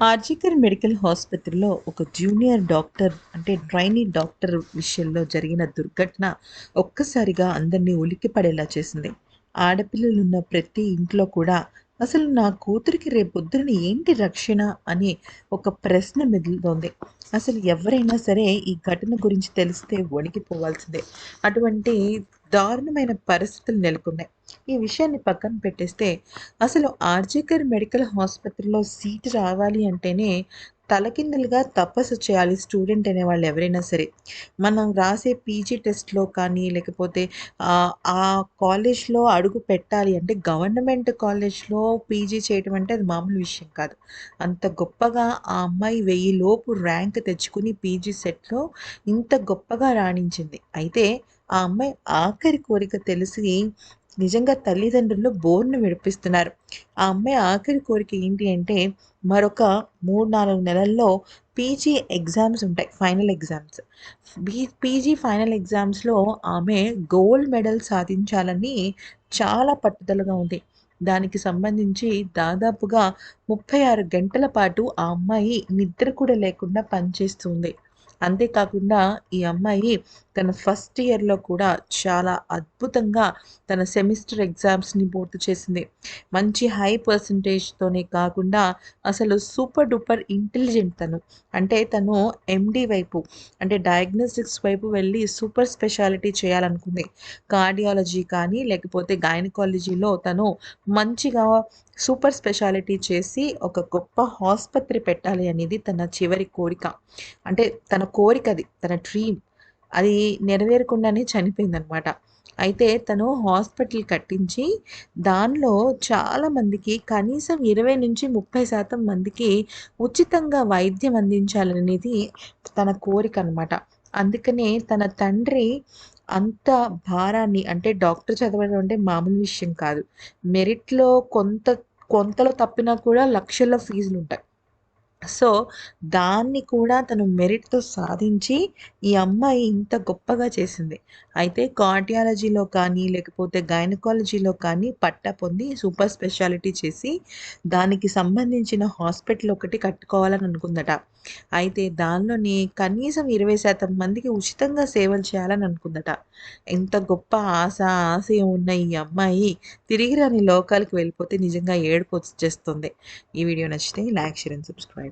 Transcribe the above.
RG Kar medical ఆసుపత్రిలో ఒక junior doctor అంటే ట్రైనీ డాక్టర్ విషయంలో జరిగిన దుర్ఘటన ఒక్కసారిగా అందరినీ ఉలిక్కిపడేలా చేసింది. ఆడపిల్లలున్న ప్రతి ఇంట్లో కూడా అసలు నా కూతురికి రేపొద్దున ఏంటి రక్షణ? అని ఒక ప్రశ్న మెదులుతోంది అసలు ఎవరైనా సరే ఈ ఘటన గురించి తెలిస్తే వణికిపోవాల్సిందే. అటువంటి దారుణమైన పరిస్థితులు నెలకొన్నాయి. ఈ విషయాన్ని పక్కన పెట్టేస్తే అసలు ఆర్జీకర్ మెడికల్ హాస్పిటల్లో సీటు రావాలి అంటేనే తలకిందులుగా తపస్సు చేయాలి స్టూడెంట్ అనే వాళ్ళు ఎవరైనా సరే. మనం రాసే పీజీ టెస్ట్లో కానీ లేకపోతే ఆ కాలేజ్లో అడుగు పెట్టాలి అంటే గవర్నమెంట్ కాలేజ్లో పీజీ చేయటం అంటే అది మామూలు విషయం కాదు. అంత గొప్పగా ఆ అమ్మాయి వెయ్యి లోపు ర్యాంక్ తెచ్చుకుని పీజీ సెట్లో ఇంత గొప్పగా రాణించింది. అయితే ఆ అమ్మాయి ఆఖరి కోరిక తెలిసి నిజంగా తల్లిదండ్రులు బోర్ను విడిపిస్తున్నారు. ఆ అమ్మాయి ఆఖరి కోరిక ఏంటి అంటే మరొక మూడు నాలుగు నెలల్లో పీజీ ఎగ్జామ్స్ ఉంటాయి ఫైనల్ ఎగ్జామ్స్. పీజీ ఫైనల్ ఎగ్జామ్స్లో ఆమె గోల్డ్ మెడల్ సాధించాలని చాలా పట్టుదలగా ఉంది. దానికి సంబంధించి దాదాపుగా ముప్పై ఆరు గంటల పాటు ఆ అమ్మాయి నిద్ర కూడా లేకుండా పనిచేస్తుంది అంతేకాకుండా ఈ అమ్మాయి తన ఫస్ట్ ఇయర్లో కూడా చాలా అద్భుతంగా తన సెమిస్టర్ ఎగ్జామ్స్ని పూర్తి చేసింది. మంచి హై పర్సంటేజ్తోనే కాకుండా అసలు సూపర్ డూపర్ ఇంటెలిజెంట్ తను. అంటే తను ఎండి వైపు అంటే డయాగ్నోస్టిక్స్ వైపు వెళ్ళి సూపర్ స్పెషాలిటీ చేయాలనుకుంది. కార్డియాలజీ కానీ లేకపోతే గైనకాలజీలో తను మంచిగా సూపర్ స్పెషాలిటీ చేసి ఒక గొప్ప ఆసుపత్రి పెట్టాలి అనేది తన చివరి కోరిక. అంటే తన కోరిక అది తన డ్రీమ్ అది నెరవేరకుండానే చనిపోయిందనమాట. అయితే తను హాస్పిటల్ కట్టించి దానిలో చాలామందికి కనీసం ఇరవై నుంచి ముప్పై శాతం మందికి ఉచితంగా వైద్యం అందించాలనేది తన కోరిక అనమాట అందుకనే తన తండ్రి అంత భారాన్ని అంటే డాక్టర్ చదవడం అంటే మామూలు విషయం కాదు. మెరిట్లో కొంత కొంతలో తప్పినా కూడా లక్షల్లో ఫీజులు ఉంటాయి సో దాన్ని కూడా తను మెరిట్తో సాధించి ఈ అమ్మాయి ఇంత గొప్పగా చేసింది. అయితే కార్డియాలజీలో కానీ లేకపోతే గైనకాలజీలో కానీ పట్టా పొంది సూపర్ స్పెషాలిటీ చేసి దానికి సంబంధించిన హాస్పిటల్ ఒకటి కట్టుకోవాలని అనుకుందట. అయితే దానిలోని కనీసం ఇరవై శాతం మందికి ఉచితంగా సేవలు చేయాలని అనుకుందట. ఎంత గొప్ప ఆశ ఆశయం ఉన్న ఈ అమ్మాయి తిరిగి రాని లోకాలకు వెళ్ళిపోతే నిజంగా ఏడుపు వచ్చేస్తుంది. ఈ వీడియో నచ్చితే లైక్ షేర్ అండ్ సబ్స్క్రైబ్.